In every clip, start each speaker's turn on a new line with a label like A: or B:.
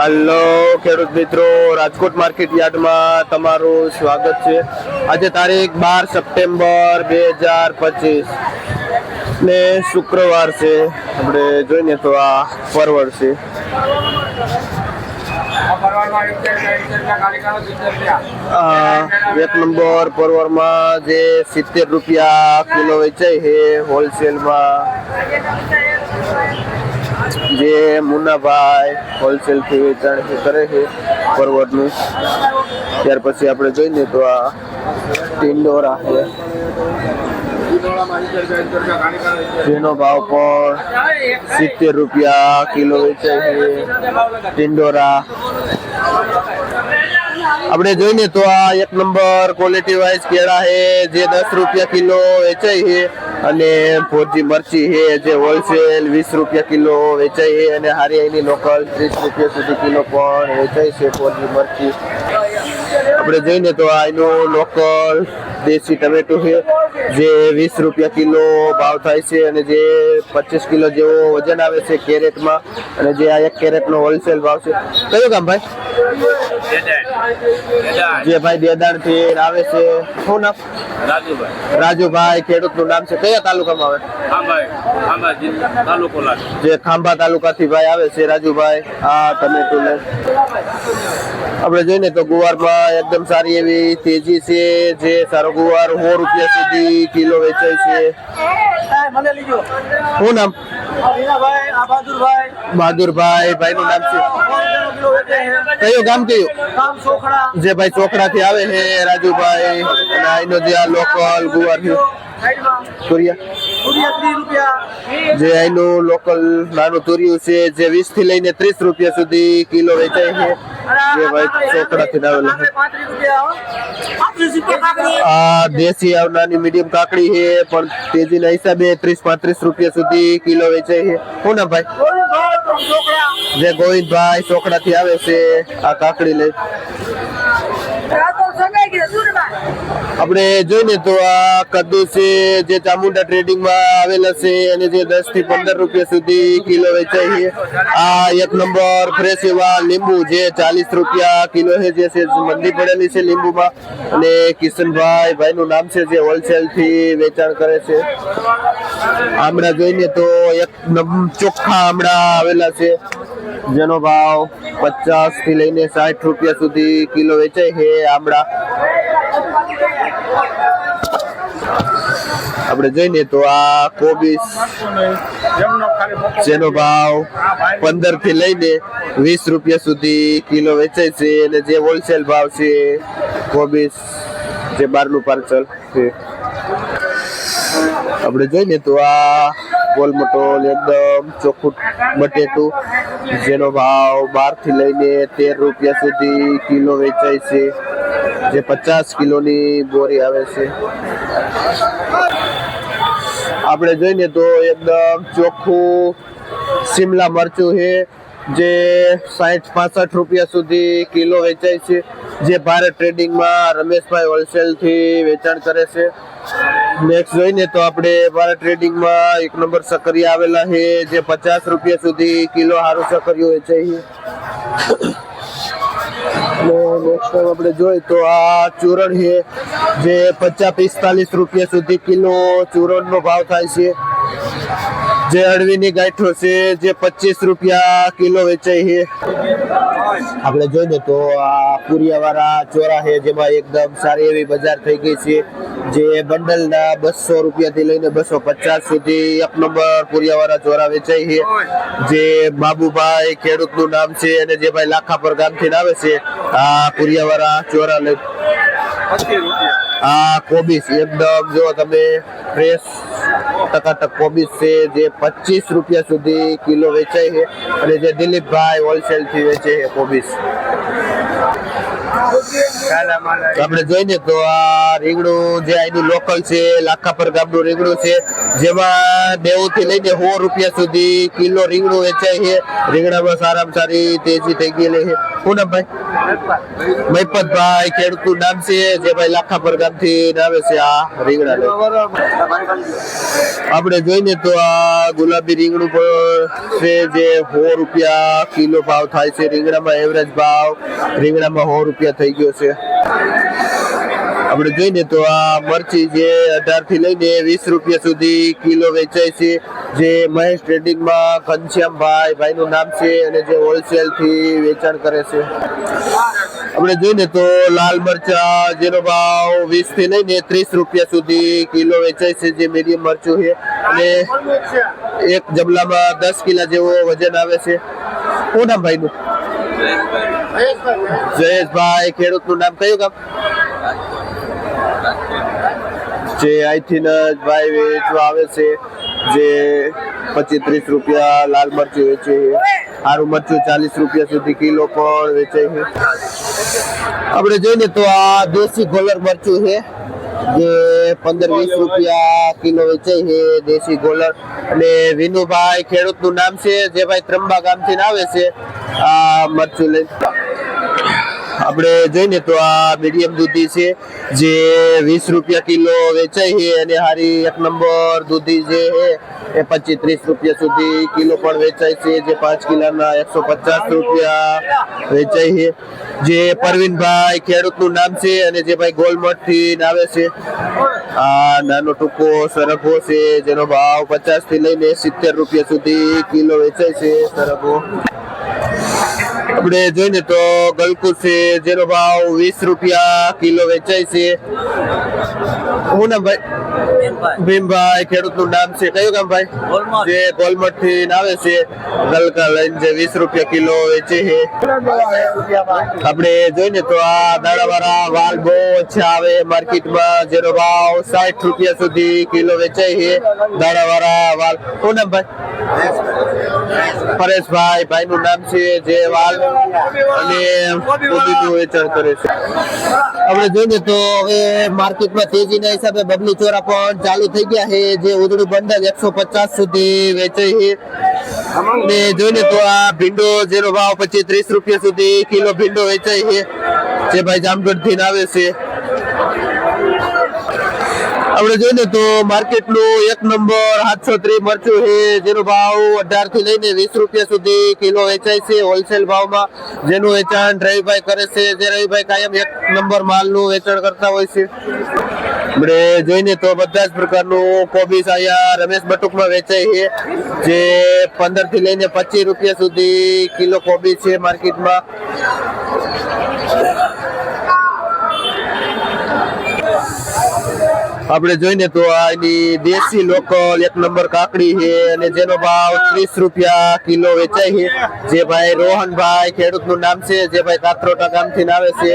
A: Hello ખેડૂત મિત્રો. Rajkot market યાર્ડમાં તમારું સ્વાગત છે. આજે તારીખ બાર સપ્ટેમ્બર બે હજાર પચીસ ને શુક્રવાર છે. આપણે જોઈને તો આ પરવડ છે. એક નંબર પરવળમાં જે સિત્તેર રૂપિયા કિલો વેચાય છે હોલસેલમાં. જે મુનાભાઈ હોલસેલથી વેચાણ કરે છે પરવડનું ત્યાર પછી આપણે જોઈએ તો આ ટિંડોરા છે. જેનો ભાવ પણ સિત્તેર રૂપિયા કિલો વેચાય છે. ટિંડોરા આપણે જોઈને તો આ એક નંબર ક્વોલિટી વાઇઝ કેળા છે, જે દસ રૂપિયા કિલો વેચાય છે. અને ફોરજી મરચી છે, જે હોલસેલ વીસ રૂપિયા કિલો વેચાય છે અને હારી લોકલ ત્રીસ રૂપિયા સુધી કિલો પણ વેચાય છે ફોરજી મરચી. આપણે જોઈને તો આ લોકલ દેશી ટમેટો છે જે વીસ રૂપિયા કિલો ભાવ થાય છે અને જે પચીસ કિલો જેવો વજન આવે છે કેરેટમાં અને જે આ એક કેરેટનો હોલસેલ ભાવ છે. કયો કામ ભાઈ? જે ભાઈ દેદાણથી આવે છે શું નામ?
B: રાજુભાઈ.
A: રાજુભાઈ ખેડૂતનું નામ છે. કયા તાલુકામાં આવે? જે ખાંભા તાલુકા થી ભાઈ આવે છે રાજુભાઈ આ ટમેટું ને આપણે જોઈએ તો ગુવારમાં એકદમ સારી એવી તેજી છે જે સારો ગુવાર સો રૂપિયા સુધી કિલો વેચાય છે. શું નામ?
C: બહાદુરભાઈ.
A: ભાઈ નું નામ છે. કયું ગામ કયું? જે ભાઈ ચોકડા થી આવે છે રાજુભાઈ અને આઈનો જે આ લોકલ ગુવાર
C: થયું
A: જે અહીંનું લોકલ નાનું તુરિયું છે જે વીસથી લઈને ત્રીસ રૂપિયા સુધી કિલો વેચાય છે. જે ભાઈ છે આ દેશી આવ નાની મીડિયમ કાકડી છે પણ તેજીના હિસાબે ત્રીસ પાંત્રીસ રૂપિયા સુધી કિલો વેચાય છે. શું ના ભાઈ? જે ગોવિંદભાઈ ચોકડા થી આવે છે આ કાકડી લઈ
C: આ તો સગાઈ ગઈ સુરભાઈ
A: આપણે જોઈને તો આ કદ્દુ છે, જે ચામુંડા ટ્રેડિંગમાં આવેલા છે અને જે દસથી પંદર રૂપિયા સુધી કિલો વેચાય છે. આ એક નંબર ફ્રેશ એવા લીંબુ જે ચાલીસ રૂપિયા કિલો છે, જે છે મંદી પડેલી છે લીંબુમાં. અને કિશનભાઈ ભાઈ નું નામ છે, જે હોલસેલથી વેચાણ કરે છે. આમળા જોઈને તો એક ચોખ્ખા આમળા આવેલા છે, જેનો ભાવ પચાસથી લઈને સાઠ રૂપિયા સુધી કિલો વેચાય છે આમળા. આપણે જોઈએ તો આ કોબીસ, જેનો ભાવ પંદરથી લઈને વીસ રૂપિયા સુધી કિલો વેચાય છે અને જે હોલસેલ ભાવ છે કોબીસ, જે બારનું પાર્સલ છે. આપણે જોઈએ તો આ ગોલ મટોલ એકદમ ચોખ્ખું બટેટું, જેનો ભાવ બારથી લઈને તેર રૂપિયા સુધી કિલો વેચાય છે. જે પચાસ કિલોની બોરી આવે છે. આપણે જોઈને તો એકદમ ચોખ્ખું શિમલા મરચું છે, જે સાઠ પાસઠ રૂપિયા સુધી કિલો વેચાય છે, જે ભારત ટ્રેડિંગમાં રમેશભાઈ હોલસેલથી વેચાણ કરે છે. નેક્સ્ટ જોઈને તો આપણે ભારત ટ્રેડિંગમાં એક નંબર સકરિયા આવેલા છે, જે પચાસ રૂપિયા સુધી કિલો સારું સકરિયું વેચાય છે. આપણે જોઈએ તો આ ચૂરણ છે, જે પચાસ પિસ્તાલીસ રૂપિયા સુધી કિલો ચૂરણનો ભાવ થાય છે. જે અળવીની ગાંઠો છે, જે પચીસ રૂપિયા કિલો વેચાય છે. આપણે જોઈએ તો આ પુરિયાવાળા ચોરા છે, જેમાં એકદમ સારી એવી બજાર થઈ ગઈ છે. જે બંડલના બસો રૂપિયાથી લઈને બસો પચાસ સુધી એક નંબર પુરિયાવાળા ચોરા વેચાય છે. જે બાબુભાઈ ખેડૂતનું નામ છે અને જે ભાઈ લાખાપર ગામથી આવે છે, આ પુરિયાવાળા ચોરા લઈ આ કોબીસ, એકદમ જો તમે ફ્રેશ ટકાટક કોબીસ છે, જે પચીસ રૂપિયા સુધી કિલો વેચાય છે. અને જે દિલીપભાઈ હોલસેલથી વેચે છે કોબીસ. આપણે જોઈને તો આ રીંગણું જે અહીંનું લોકલ છે, લાખાપર ગામનું રીંગણું છે, જેમાં નેવું થી લઈને સો રૂપિયા સુધી કિલો રીંગણું વેચાય છે. રીંગણામાં સારામાં સારી તેજી થઈ ગયેલી છે. પૂનમભાઈ નામ મહિપતભાઈ ખેડૂતનું નામ છે, જે ભાઈ લાખાપર ગામથી આવે છે આ રીંગણા આપણે જોઈને તો આ ગુલાબી રીંગણું પણ છે, જે સો રૂપિયા કિલો ભાવ થાય છે. રીંગણામાં એવરેજ ભાવ, રીંગણામાં સો રૂપિયા થઈ ગયો છે. આપણે જોઈએ તો આ મરચી જે અઢારથી લઈને વીસ રૂપિયા સુધી કિલો વેચાય છે. જે મહેશ ટ્રેડિંગમાં ઘનશ્યામભાઈ ભાઈનું નામ છે અને જે હોલસેલથી વેચાણ કરે છે. આપણે જોઈએ તો લાલ મરચા જેનો ભાવ વીસથી લઈને ત્રીસ રૂપિયા સુધી કિલો વેચાય છે, જે મીડિયમ મરચું છે. અને એક જબલામાં દસ કિલા જેવો વજન આવે છે. કોના ભાઈનું? જયેશભાઈ, ખેડૂતનું નામ કયું કામ જે અહીંથી જ ભાઈ વેચવા આવે છે, જે પચીસ ત્રીસ રૂપિયા લાલ મરચું વેચે છે. સારું મરચું ચાલીસ રૂપિયા સુધી કિલો પણ વેચે છે. આપણે જોઈએ તો આ દેશી ગોલર મરચું છે. જે પંદર વીસ રૂપિયા કિલો વેચાય છે, દેશી ગોલર. અને વિનુભાઈ ખેડૂતનું નામ છે, જે ભાઈ ત્રંબા ગામથી આવે છે, આ મરચું લઈ આપણે જોઈને તો આ મીડિયમ દૂધી છે, જે વીસ રૂપિયા કિલો વેચાય છે અને હારી એક નંબર દૂધી જે છે, એ પચીસ ત્રીસ રૂપિયા સુધી કિલો પણ વેચાય છે, જે પાંચ કિલોના એકસો પચાસ રૂપિયા વેચાય છે. જે પરવીનભાઈ ખેડૂતનું નામ છે અને જે ભાઈ ગોલમઠથી આવે છે. આ નાનો ટૂંકો સરગવો છે, જેનો ભાવ પચાસથી લઈને સિત્તેર રૂપિયા સુધી કિલો વેચાય છે સરગવો. આપણે જોઈને તો ગલકુ છે જેનો ભાવ વીસ રૂપિયા કિલો વેચાય છે. હું નામ ભાઈ? ભીમભાઈ. ખેડૂતનું નામ છે. કયું ગામ ભાઈ? જે ગોલમઠથી આવે છે ગલકા લઈને જે વીસ રૂપિયા કિલો વેચે છે. આપણે જોઈને તો આ દાડાવાળા વાલ બહુ ઓછા આવે. માર્કેટમાં જેનો ભાવ સાઠ રૂપિયા સુધી કિલો વેચાય છે. દાડાવાળા વાલ. શું નામ ભાઈ? પરેશભાઈ ભાઈ નું નામ છે જે વાલ અને કોબીનું વેચાણ કરે છે. આપણે જોઈએ તો હવે માર્કેટમાં તેજીના હિસાબે બબલી ચોરા પણ ચાલુ થઈ ગયા છે. જે ઉધડું બંદર એકસો પચાસ સુધી વેચાય છે. અને જોઈને તો આ ભીંડો જેનો ભાવ પચીસ ત્રીસ રૂપિયા સુધી કિલો ભીંડો વેચાય છે. જે ભાઈ જામગઢથી આવે છે. આપણે જોઈએ તો માર્કેટનું એક નંબર સાતસો ત્રીસ મરચું છે, જેનો ભાવ અઢારથી લઈને વીસ રૂપિયા સુધી કિલો વેચાય છે હોલસેલ ભાવમાં. જેનું વેચાણ રવિભાઈ કરે છે, જે રવિભાઈ કાયમ એક નંબર માલનું વેચાણ કરતા હોય છે. આપણે જોઈને તો બધા જ પ્રકારનું કોબીસ અહીંયા રમેશ બટુકમાં વેચાય છે, જે પંદરથી લઈને પચીસ રૂપિયા સુધી કિલો કોબી છે માર્કેટમાં આપણે જોઈને તો એની દેશી લોકલ એક નંબર કાકડી છે અને જેનો ભાવ ત્રીસ રૂપિયા કિલો વેચાય છે. જે ભાઈ રોહનભાઈ ખેડૂતનું નામ છે, જે ભાઈ કાત્રોટા ગામથી આવે છે.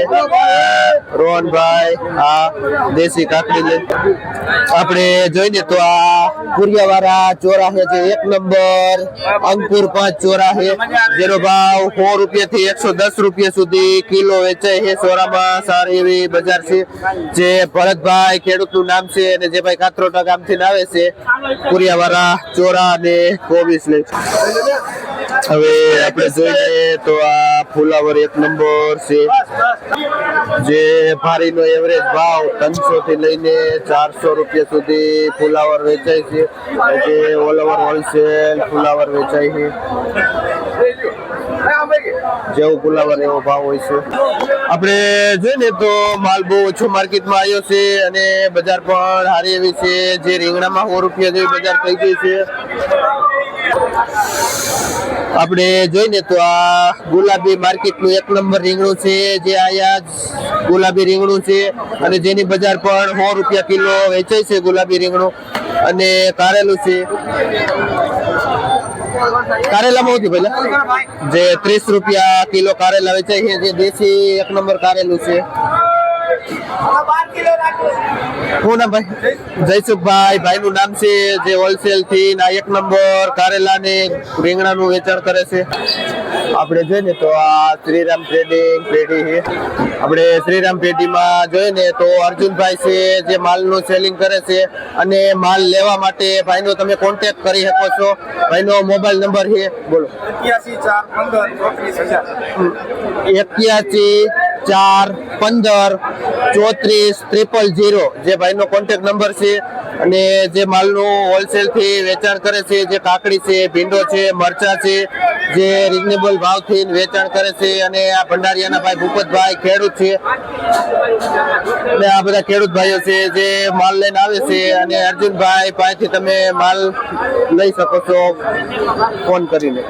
A: રોહનભાઈ, આ દેશી કાકડી આપણે જોઈને તો આ કુરિયાવાળા ચોરા છે, જે એક નંબર અંકુર પાંચ ચોરા છે, જેનો ભાવ સો રૂપિયા થી એકસો દસ રૂપિયા સુધી કિલો વેચાય છે. સોરામાં સારી એવી બજાર છે. જે ભરતભાઈ ખેડૂતનું નામ છે અને જે ભાઈ કાત્રોટા ગામથી આવે છે, કુરિયાવાળા, ચોરા અને કોબીસ લે હવે આપણે જોઈએ તો આ ફુલાવર એક નંબર છે, જે ભારીનો એવરેજ ભાવ ત્રણસો થી લઈને ચારસો રૂપિયા સુધી ફુલાવર વેચાય છે. જે ઓલ ઓવર હોલસેલ ફુલાવર વેચાય છે. જેવું ફુલાવર એવો ભાવ હોય છે. આપણે જોઈએ ને તો માલ બહુ ઓછો માર્કેટમાં આવ્યો છે અને બજાર પણ સારી એવી છે. જે રીંગણામાં સો રૂપિયા જેવી બજાર થઈ ગઈ છે. આપણે જોઈને તો આ ગુલાબી માર્કેટનું એક નંબર રીંગણું છે. જે અહીંયા ગુલાબી રીંગણું છે અને જેની બજાર પણ સો રૂપિયા કિલો વેચાય છે ગુલાબી રીંગણું અને કારેલું છે. કારેલામાં હતી પહેલા? જે ત્રીસ રૂપિયા કિલો કારેલા વેચાય છે, જે દેશી એક નંબર કારેલું છે. શું નામ ભાઈ? જયસુખભાઈ. ભાઈ નું નામ છે જે હોલસેલથી ના એક નંબર કારેલા ને રીંગણા નું વેચાણ કરે છે. આપણે જોઈએ ને તો આ શ્રીરામ ટ્રેડિંગ પેઢી છે. આપણે શ્રીરામ પેઢીમાં જોઈએ ને તો અર્જુનભાઈ છે જે માલનું સેલિંગ કરે છે અને માલ લેવા માટે ભાઈનો તમે કોન્ટેક્ટ કરી શકો છો. ભાઈનો મોબાઈલ નંબર છે. બોલો.
D: એક્યાસી ચાર પંદર ચોત્રીસ
A: ત્રિપલ જીરો જે ભાઈનો કોન્ટેક્ટ નંબર છે અને જે માલનું હોલસેલથી વેચાણ કરે છે જે કાકડી છે ભીંડો છે મરચા છે જે રિઝનેબલ ભાવથી વેચાણ કરે છે અને આ ભંડારીયાના ભાઈ ભૂપતભાઈ ખેડૂત છે. ને આ બધા ખેડૂત ભાઈઓ છે જે માલ લઈને આવે છે અને અર્જુનભાઈ પાસેથી તમે માલ લઈ શકો છો ફોન કરીને.